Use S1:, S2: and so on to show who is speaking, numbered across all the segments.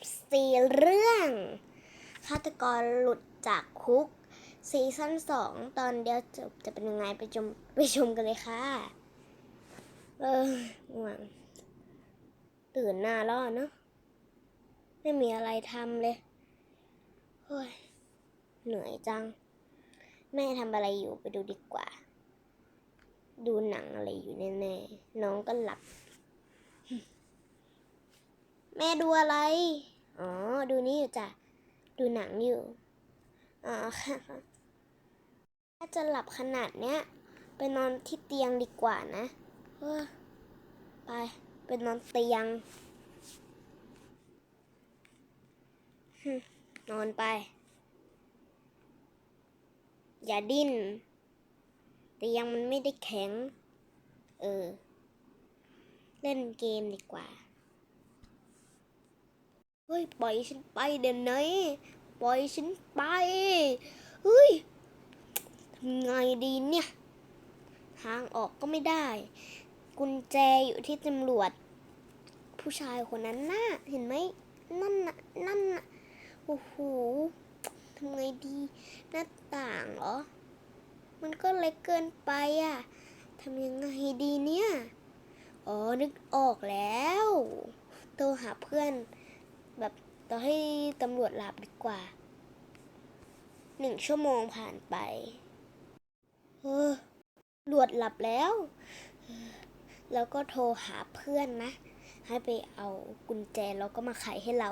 S1: FC เรื่องฆาตกรหลุดจากคุกซีซั่นสองตอนเดียวจบจะเป็นยังไงไปชมไปชมกันเลยค่ะ เออง่วงตื่นหน้าแล้อะเนอะไม่มีอะไรทำเลยโอ้ยเหนื่อยจัง แม่ทำอะไรอยู่ไปดูดีกว่า ดูหนังอะไรอยู่แน่ๆ น้องก็หลับ แม่ดูอะไร อ๋อ ดูนี่อยู่จ้ะ ดูหนังอยู่ อ๋อค่ะถ้าจะหลับขนาดเนี้ย ไปนอนที่เตียงดีกว่านะเออไป ไปนอนเตียงฮึนอนไป อย่าดิ้น เตียงมันไม่ได้แข็ง เออ เล่นเกมดีกว่า เฮ้ยปล่อยฉันไปเดี๋ยวนี้ปล่อยฉันไปเฮ้ยทำไงดีเนี่ย ทางออกก็ไม่ได้ กุญแจอยู่ที่ตำรวจ ผู้ชายคนนั้นน่ะเห็นไหมนั่นน่ะนั่นน่ะโอ้โหทำไงดีหน้าต่างเหรอ มันก็เล็กเกินไปอะทำยังไงดีเนี่ย อ๋อนึกออกแล้วโทรหาเพื่อน แบบต่อให้ตำรวจหลับดีกว่า หนึ่งชั่วโมงผ่านไป เออตำรวจหลับแล้ว แล้วก็โทรหาเพื่อนนะ ให้ไปเอากุญแจแล้วก็มาไขให้เรา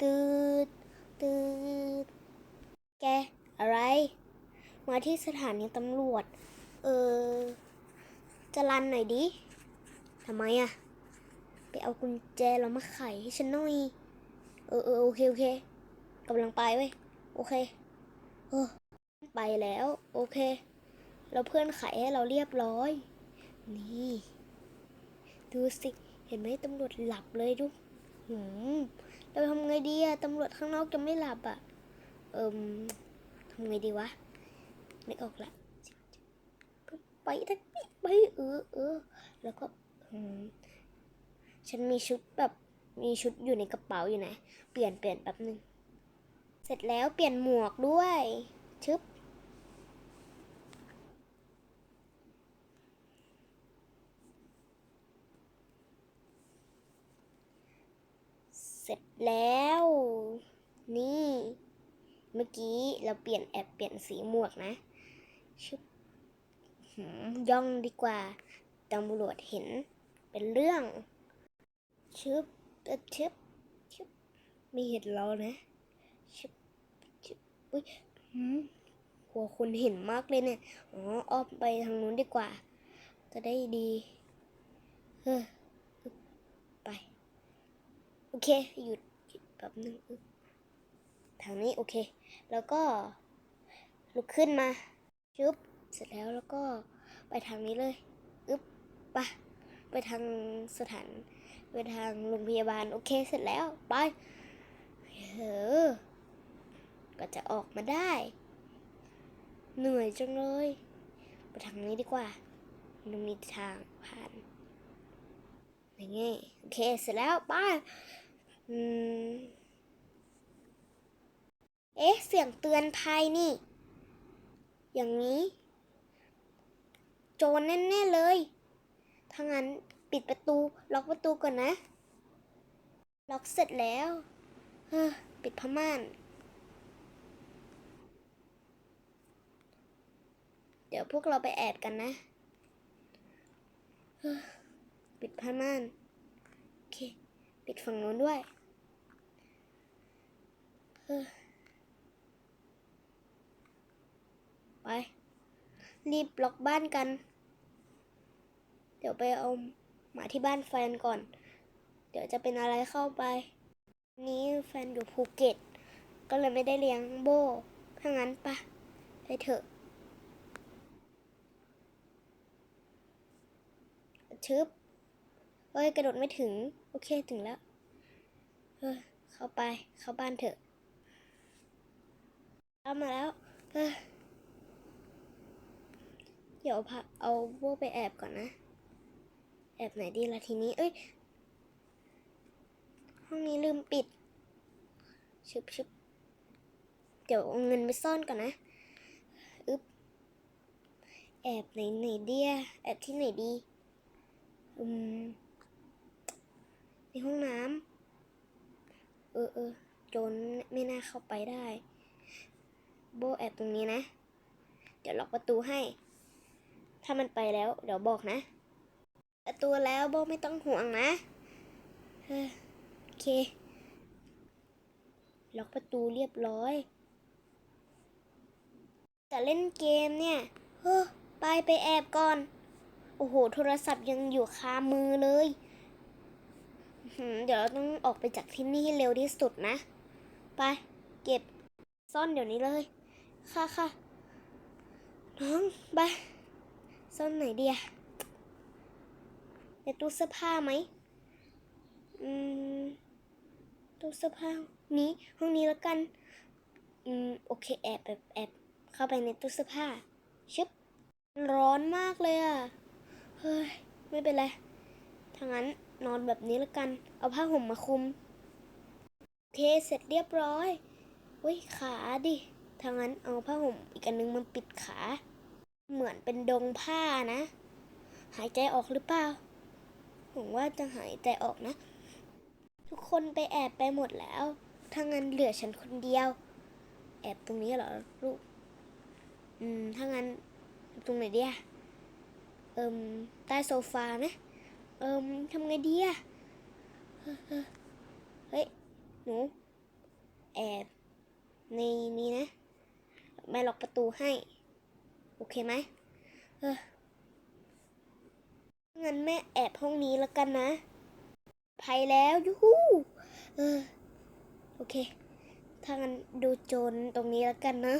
S1: ตืดตืดแก อะไร มาที่สถานีตำรวจ เออ จะรันหน่อยดิทำไมอะไปเอากุญแจเรามาไขให้ฉันหน่อย เออเออโอเคโอเคกำลังไปเว้ยโอเคเออไปแล้ว โอเค เราเพื่อนไขให้เราเรียบร้อย นี่ ดูสิเห็นไหมตำรวจหลับเลยดูหืมเราทำไงดีอะตำรวจข้างนอกจะไม่หลับอะเอิมทำไงดีวะนึกออกละไปทักไปเออเออแล้วก็อืมฉันมีชุดแบบ มีชุดอยู่ในกระเป๋าอยู่ไหน เปลี่ยนเปลี่ยนแป๊บนึง เสร็จแล้วเปลี่ยนหมวกด้วย ชึบ เสร็จแล้ว นี่ เมื่อกี้เราเปลี่ยนแอบเปลี่ยนสีหมวกนะ ชึบย่องดีกว่าตำรวจเห็นเป็นเรื่องชึบ ชึบชึบไม่เห็นเรานะชึบชึบอุ้ยหืมหัวคนเห็นมากเลยเนี่ย อ๋ออ้อมไปทางนู้นดีกว่า จะได้ดีเอออึ๊บไป โอเค หยุดหยุดแป๊บนึงทางนี้โอเค แล้วก็ลุกขึ้นมาชึบเสร็จแล้วแล้วก็ไปทางนี้เลยอึ๊บไปะไปทางสถาน ไปทางโรงพยาบาลโอเคเสร็จแล้วไปเออก็จะออกมาได้ เหนื่อยจังเลย ไปทางนี้ดีกว่ามันมีทางผ่านอย่างงี้โอเคเสร็จแล้วไปอืมเอ๊ะ เสียงเตือนภัยนี่ อย่างนี้ โจรแน่ ๆ เลย ถ้างั้น ปิดประตู ล็อกประตูก่อนนะ ล็อกเสร็จแล้วเฮ้อปิดผ้าม่าน เดี๋ยวพวกเราไปแอบกันนะเฮ้อปิดผ้าม่าน โอเค ปิดฝั่งนู้นด้วยเฮ้อไป รีบล็อกบ้านกัน เดี๋ยวไปเอา มาที่บ้านแฟนก่อน เดี๋ยวจะเป็นอะไรเข้าไป นี้แฟนอยู่ภูเก็ต ก็เลยไม่ได้เลี้ยงโบถ้างั้นปะไปเถอะชึบเฮ้ยกระโดดไม่ถึง โอเคถึงแล้วเฮ้ยเข้าไปเข้าบ้านเถอะเข้ามาแล้วเฮ้ยเดี๋ยวพาเอาพวกไปแอบก่อนนะ แอบไหนดีละทีนี้ เอ้ย ห้องนี้ลืมปิดชึบชึบเดี๋ยวเอาเงินไปซ่อนก่อนนะ อึ๊บ แอบไหนไหนเดียแอบที่ไหนดี อืม ในห้องน้ำ เออเออโจรไม่น่าเข้าไปได้ โบแอบตรงนี้นะ เดี๋ยวล็อกประตูให้ ถ้ามันไปแล้ว เดี๋ยวบอกนะ ประตูแล้วโบไม่ต้องห่วงนะเออโอเค ล็อกประตูเรียบร้อยจะเล่นเกมเนี่ยเฮ้อไปไปแอบก่อน โอ้โห โทรศัพท์ยังอยู่คามือเลย เดี๋ยวเราต้องออกไปจากที่นี่ให้เร็วที่สุดนะ ไป เก็บซ่อนเดี๋ยวนี้เลย ค่ะค่ะน้อง ไป ซ่อนไหนเดีย ในตู้เสื้อผ้าไหมอืมตู้เสื้อผ้านี้ห้องนี้แล้วกัน อืมโอเคแอบแบบแอบเข้าไปในตู้เสื้อผ้าชึบร้อนมากเลยอะเฮ้ยไม่เป็นไรถ้างั้นนอนแบบนี้แล้วกัน เอาผ้าห่มมาคลุมโอเคเสร็จเรียบร้อยอุ้ยขาดิถ้างั้นเอาผ้าห่มอีกอันนึงมาปิดขา เหมือนเป็นดงผ้านะ หายใจออกหรือเปล่า ผมว่าจะหายใจออกนะ ทุกคนไปแอบไปหมดแล้วถ้างั้นเหลือฉันคนเดียว แอบตรงนี้เหรอลูก อืม ถ้างั้นตรงไหนดีอะเอิมใต้โซฟาไหมเอิมทำไงดีอะเฮ้ย หนู แอบในนี้นะแม่ล็อกประตูให้ โอเคไหม เออ งั้นแม่แอบห้องนี้แล้วกันนะภัยแล้วยูฮูเออโอเค ถ้างั้นดูโจรตรงนี้แล้วกันนะ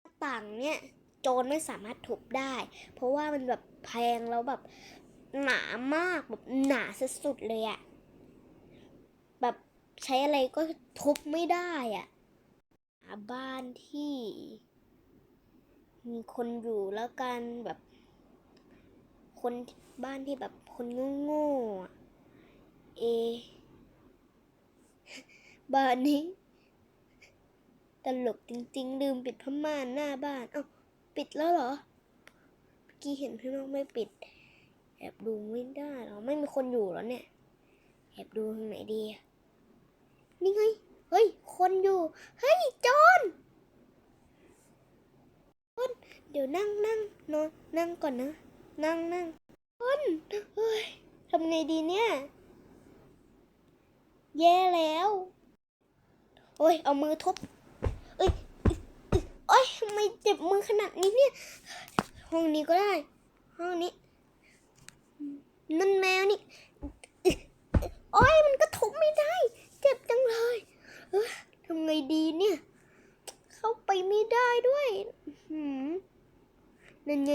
S1: หน้าต่างเนี่ยโจรไม่สามารถทุบได้ เพราะว่ามันแบบแพงแล้วแบบหนามากแบบหนาสุดๆเลยอะแบบใช้อะไรก็ทุบไม่ได้อะหาบ้านที่ มีคนอยู่แล้วกันแบบ คนบ้านที่แบบคนโง่ๆอะเอ บ้านนี้ ตลกจริงๆลืมปิดผ้าม่านหน้าบ้านเอ้าปิดแล้วเหรอเมื่อกี้เห็นพี่น้องไม่ปิด แอบดูไม่ได้หรอไม่มีคนอยู่แล้วเนี่ย แอบดูทางไหนดี นี่ไง เฮ้ย คนอยู่ เฮ้ยจรโจรเดี๋ยวนั่งนั่งนอนนั่งก่อนนะ นั่งนั่งโจรเฮ้ยทำไงดีเนี่ย แย่แล้ว โอ้ย เอามือทุบเอ้ยโอ้ยทำไมเจ็บมือขนาดนี้เนี่ย ห้องนี้ก็ได้ ห้องนี้ นั่นแมวนี่โอ้ยมันก็ทุบไม่ได้ เจ็บจังเลยเอ้ยทำไงดีเนี่ย เข้าไปไม่ได้ด้วยนั่นไง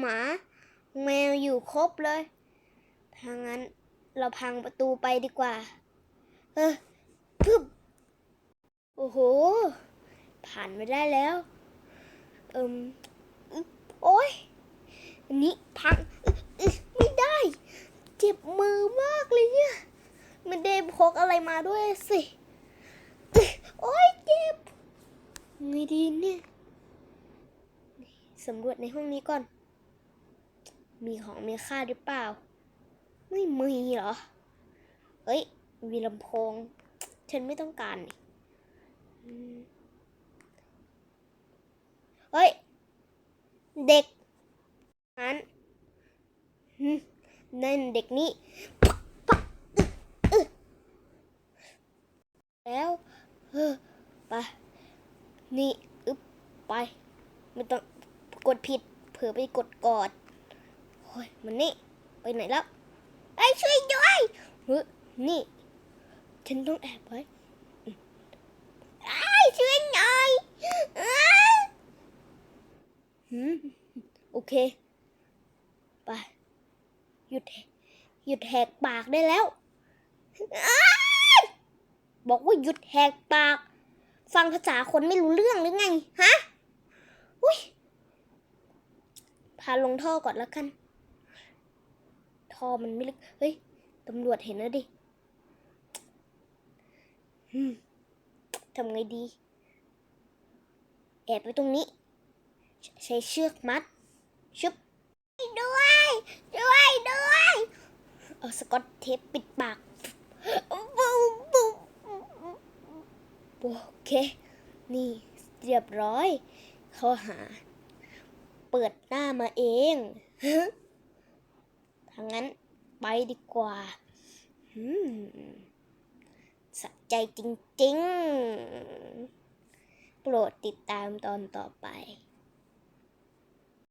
S1: หมาแมวอยู่ครบเลยถ้างั้นเราพังประตูไปดีกว่า เออพึบโอ้โห ผ่านไปได้แล้ว เอิมอึ๊บโอ้ยอันนี้พังไม่ได้ เจ็บมือมากเลยเนี่ยไม่ได้พกอะไรมาด้วยสิอึ๊บโอ้ยเจ็บไงดีเนี่ย สำรวจในห้องนี้ก่อน มีของมีค่าหรือเปล่า ไม่มีเหรอ เอ้ย มีลำโพง ฉันไม่ต้องการนี่เฮ้ย เด็กนั้นนั่นเด็กนี่ปักปักอึ๊ะอึ๊ะแล้วเออไป นี่ อึ๊บไป ไม่ต้อง ดผิด เผื่อไปกดกอดโอ้ยมันนี่ ไปไหนแล้วไอ้ช่วยด้วยเฮ้ยนี่ ฉันต้องแอบไว้ไอ้ช่วยหน่อยอืมโอเค ไป หยุด หยุดแหกปากได้แล้วอบอกว่าหยุดแหกปาก ฟังภาษาคนไม่รู้เรื่องหรือไง ฮะ อุ้ย พาลงท่อก่อนแล้วกัน ท่อมันไม่ลึก เฮ้ย ตำรวจเห็นแล้วดิทำไงดี แอบไว้ตรงนี้ ใช้เชือกมัด ชึบ ด้วย ด้วย ด้วย เอาสกอตเทปปิดปากปุ๊บปุ๊บโอเค นี่เรียบร้อย เขาหา เปิดหน้ามาเองทางนั้นไปดีกว่าสะใจจริงๆ โปรดติดตามตอนต่อไป